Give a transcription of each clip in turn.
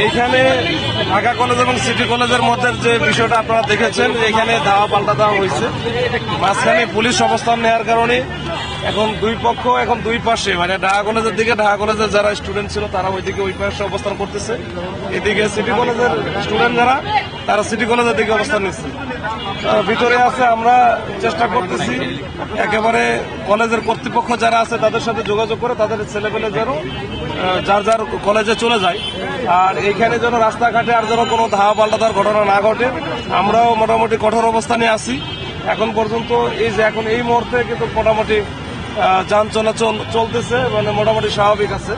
এইখানে ঢাকা কলেজ এবং সিটি কলেজের মধ্যে যে বিষয়টা আপনারা দেখেছেন এখানে ধাওয়া পাল্টা দেওয়া হয়েছে। মাঝখানে পুলিশ অবস্থান নেওয়ার কারণে এখন দুই পক্ষ এখন দুই পাশে মানে ঢাকা কলেজের দিকে, ঢাকা কলেজের যারা স্টুডেন্ট ছিল তারা ওইদিকে ওই পাশে অবস্থান করতেছে। এদিকে সিটি কলেজের স্টুডেন্ট যারা, তারা সিটি কলেজের দিকে অবস্থান নিচ্ছে। ভিতরে আছে, আমরা চেষ্টা করতেছি একেবারে কলেজের কর্তৃপক্ষ যারা আছে তাদের সাথে যোগাযোগ করে তাদের ছেলেপেলে যেন যার যার কলেজে চলে যায়। আর এইখানে যেন রাস্তাঘাটে আর যেন কোনো ধাওয়া পাল্টাতার ঘটনা না ঘটে, আমরাও মোটামুটি কঠোর অবস্থানে আছি। এখন পর্যন্ত এই যে এখন এই মুহূর্তে কিন্তু মোটামুটি যান চলাচল চলতেছে মানে মোটামুটি স্বাভাবিক আছে।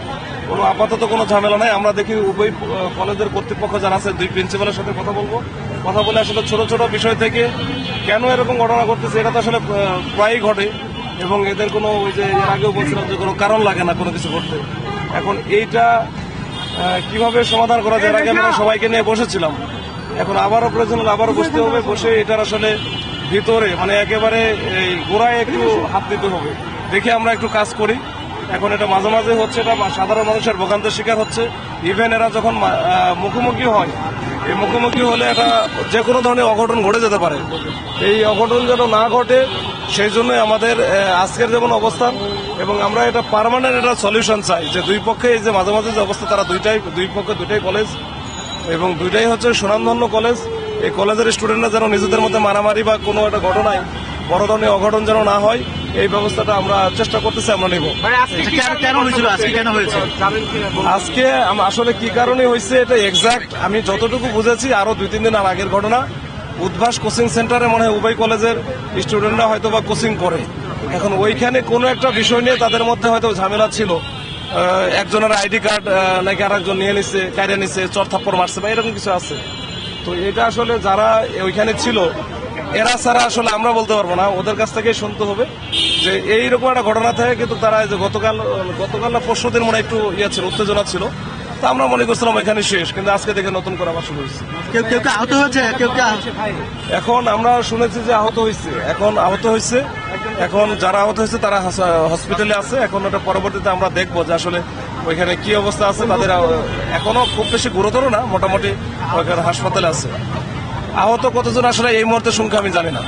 কোনো আপাতত কোনো ঝামেলা নাই। আমরা দেখি উভয় কলেজের কর্তৃপক্ষ যারা আছে, দুই প্রিন্সিপালের সাথে কথা বলব। কথা বলে আসলে ছোট ছোট বিষয় থেকে কেন এরকম ঘটনা ঘটতেছে, এটা তো আসলে প্রায়ই ঘটে। এবং এদের কোনো ওই যে, এর আগেও বলছিলাম যে কোনো কারণ লাগে না কোনো কিছু করতে এখন এইটা কীভাবে সমাধান করা যায়? আগে আমরা সবাইকে নিয়ে বসেছিলাম। এখন আবারও প্রয়োজন আবারও বসতে হবে। বসে এটার আসলে ভিতরে মানে একেবারে এই গোড়ায় একটু হাত দিতে হবে। দেখে আমরা একটু কাজ করি। এখন এটা মাঝে মাঝে হচ্ছে এটা সাধারণ মানুষের ভোগান্তের শিকার হচ্ছে। ইভেন এরা যখন মুখোমুখি হয়, এই মুখোমুখি হলে এটা যে কোনো ধরনের অঘটন ঘটে যেতে পারে। এই অঘটন যেন না ঘটে সেই জন্যই আমাদের আজকের যেমন অবস্থান এবং আমরা এটা পার্মানেন্ট একটা সলিউশন চাই যে দুই পক্ষে এই যে মাঝে মাঝে যে অবস্থা তারা দুইটাই দুই পক্ষে দুইটাই কলেজ এবং দুইটাই হচ্ছে সুনামধন্য কলেজ এই কলেজের স্টুডেন্টরা যেন নিজেদের মধ্যে মারামারি বা কোনো একটা ঘটনায় বড় ধরনের অঘটন যেন না হয় এই ব্যবস্থাটা আমরা চেষ্টা করতেছি আমরা নেব। কেন কেন হয়েছিল? আজকে কেন হয়েছে? আজকে আম- আসলে কি কারণে হয়েছে এটা এক্সাক্ট আমি যতটুকু বুঝেছি আরও দুই তিন দিন আর আগের ঘটনা। উদ্ভাস কোচিং সেন্টারে মনে হয় উভয় কলেজের স্টুডেন্টরা হয়তো বা কোচিং করে। এখন ওইখানে কোনো একটা বিষয় নিয়ে তাদের মধ্যে হয়তো ঝামেলা ছিল। একজনের আইডি কার্ড নাকি আর একজন নিয়ে নিছে কাইরে নিছে চর থাপ্পড় মারছে বা এরকম কিছু আছে। তো এটা আসলে যারা ওইখানে ছিল, এরা ছাড়া আসলে আমরা বলতে পারব না। ওদের কাছ থেকে শুনতে হবে যে এইরকম একটা ঘটনা থাকে, কিন্তু তারা যে গতকাল গতকাল না পরশু দিন মনে একটু ইয়ে ছিল, উত্তেজনা ছিল। তা আমরা মনে করছিলাম এখানে শেষ কিন্তু আজকে দেখে নতুন করে আবার শুরু হয়েছে। কেউ কেউ আহত হয়েছে? কেউ এখন আমরা শুনেছি যে আহত হয়েছে। এখন আহত হয়েছে। এখন যারা আহত হয়েছে তারা হসপিটালে আছে। এখন ওটা পরবর্তীতে আমরা দেখব যে আসলে ওইখানে কি অবস্থা আছে। তাদের এখনও খুব বেশি গুরুতর না মোটামুটি ওইখানে হাসপাতালে আছে। আহত কতজন আসলে এই মুহূর্তে সংখ্যা আমি জানি না।